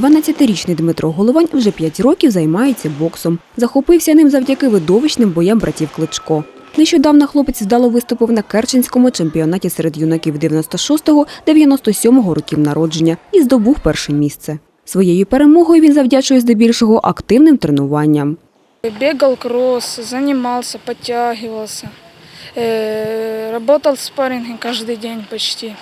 12-річний Дмитро Головань вже 5 років займається боксом. Захопився ним завдяки видовищним боям братів Кличко. Нещодавно хлопець вдало виступив на Керченському чемпіонаті серед юнаків 96-97 років народження і здобув перше місце. Своєю перемогою він завдячує здебільшого активним тренуванням. Бегал кросс, занимался, подтягивался. Э, Работал в спарринге каждый день почти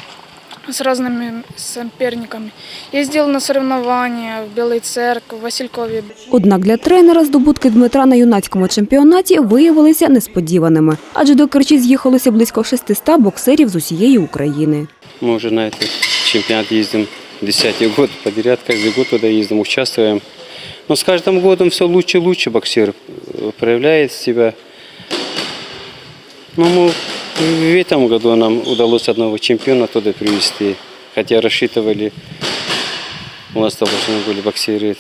с разными соперниками. Ездил на соревнования в Белой Церкви, в Василькове. Однак для тренера здобутки Дмитра на юнацькому чемпіонаті виявилися несподіваними, адже до Керчі з'їхалося близько 600 боксерів з усієї України. Мы уже на этот чемпионат ездим десятый год подряд, каждый год туда ездим, участвуем. Но с каждым годом все лучше и лучше боксер э, проявляет себя. Ну, в этом году нам удалось одного чемпиона туда привезти. Хотя рассчитывали, у нас должны были боксеры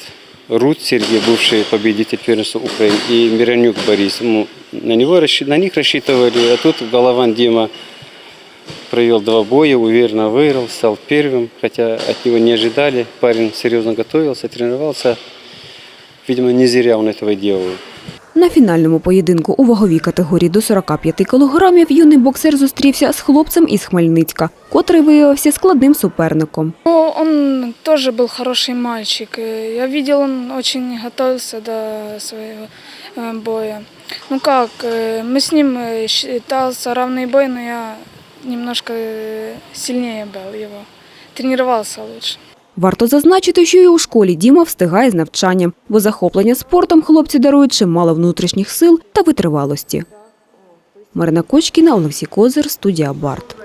Рут Сергей, бывший победитель первенства Украины, и Миронюк Борис. На, него, на них рассчитывали, а тут Голован Дима провел два боя, уверенно выиграл, стал первым, хотя от него не ожидали. Парень серьезно готовился, тренировался. Видимо, не зря он этого делал. На фінальному поєдинку у ваговій категорії до 45 кілограмів юний боксер зустрівся з хлопцем із Хмельницька, котрий виявився складним суперником. Ну, он тоже был хороший мальчик. Э, Я видел, он очень готовился до своего э, боя. Ну как, э, мы с ним э, считался равный бой, но я немножко э, сильнее был его. Тренировался лучше. Варто зазначити, що і у школі Діма встигає з навчанням, бо захоплення спортом хлопці дарують чимало внутрішніх сил та витривалості. Марина Кочкіна, Олексій Козир, студія Барт.